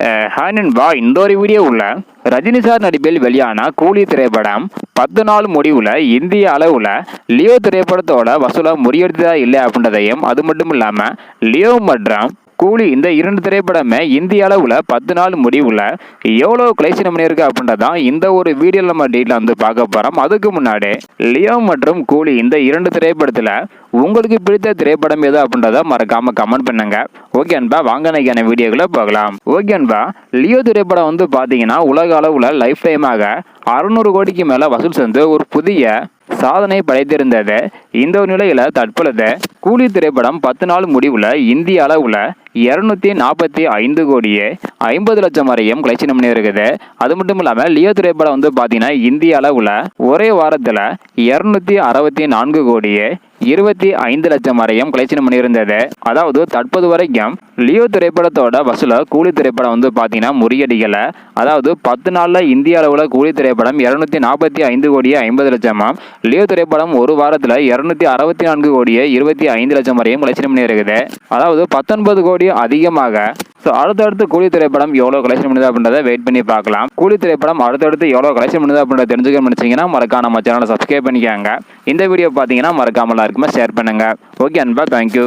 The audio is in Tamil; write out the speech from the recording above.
Eh, ஹானன் வா இந்த ஒரு வீடியோவில் ரஜினி சார் நடிப்பில் வெளியான கூலி திரைப்படம் பத்து நாள் முடிவில் இந்திய அளவில் லியோ திரைப்படத்தோட வசூலை முறியடித்ததா இல்லை அப்படின்றதையும் அது மட்டும் இல்லாமல் லியோ மற்றும் கூலி இந்த இரண்டு திரைப்படமே இந்திய அளவில் பத்து நாள் முடிவில் எவ்வளோ கலெக்ஷன் பண்ணியிருக்கு அப்படின்றதான் இந்த ஒரு வீடியோவில் நம்ம டீட்டில் வந்து பார்க்க போகிறோம் அதுக்கு முன்னாடி லியோ மற்றும் கூலி இந்த இரண்டு திரைப்படத்தில் உங்களுக்கு பிடித்த திரைப்படம் எது அப்படின்றத மறக்காம கமெண்ட் பண்ணுங்க. ஓகே அன்பா வாங்க நினைக்கான வீடியோக்குள்ள பார்க்கலாம் ஓகே அன்பா லியோ திரைப்படம் வந்து பார்த்தீங்கன்னா உலக அளவில் லைஃப் டைமாக அறுநூறு கோடிக்கு மேலே வசூல் செஞ்சு ஒரு புதிய சாதனை படைத்திருந்தது. இந்த ஒரு நிலையில தற்பொழுது கூலி திரைப்படம் பத்து நாள் முடிவுல இந்திய அளவுல இருநூத்தி நாற்பத்தி ஐந்து கோடியே ஐம்பது லட்சம் வரையும் கலெக்ஷன் பண்ணி இருக்குது அது மட்டும் இல்லாம லியோ திரைப்படம் வந்து பாத்தீங்கன்னா இந்திய அளவுல ஒரே வாரத்துல இருநூத்தி அறுபத்தி நான்கு கோடியே இருபத்தி ஐந்து லட்சம் வரையும் கலெக்ஷன் பண்ணியிருந்தது அதாவது தற்போது வரைக்கும் லியோ திரைப்படத்தோட வசூல கூலி திரைப்படம் வந்து பார்த்தீங்கன்னா முறியடிகளை அதாவது பத்து நாளில் இந்திய அளவில் கூலி திரைப்படம் இரநூத்தி நாற்பத்தி ஐந்து கோடியே ஐம்பது லட்சமாம் லியோ திரைப்படம் ஒரு வாரத்தில் இரநூத்தி அறுபத்தி நான்கு கோடியே இருபத்தி ஐந்து லட்சம் வரையும் கலெக்ஷன் பண்ணியிருக்குது அதாவது பத்தொன்பது கோடி அதிகமாக ஸோ அடுத்தடுத்து கூலி திரைப்படம் எவ்வளோ கலெக்ஷன் பண்ணுது அப்படின்றத வெயிட் பண்ணி பார்க்கலாம். கூலி திரைப்படம் அடுத்தடுத்து எவ்வளோ கலெக்ஷன் பண்ணுது அப்படின்றத தெரிஞ்சுக்க நினச்சிங்கன்னா மறக்காம நம்ம சேனலை சப்ஸ்கிரைப் பண்ணிக்காங்க. இந்த வீடியோ பார்த்தீங்கன்னா மறக்காமல் எல்லாருக்குமே ஷேர் பண்ணுங்க. ஓகே அன்பா தேங்க்யூ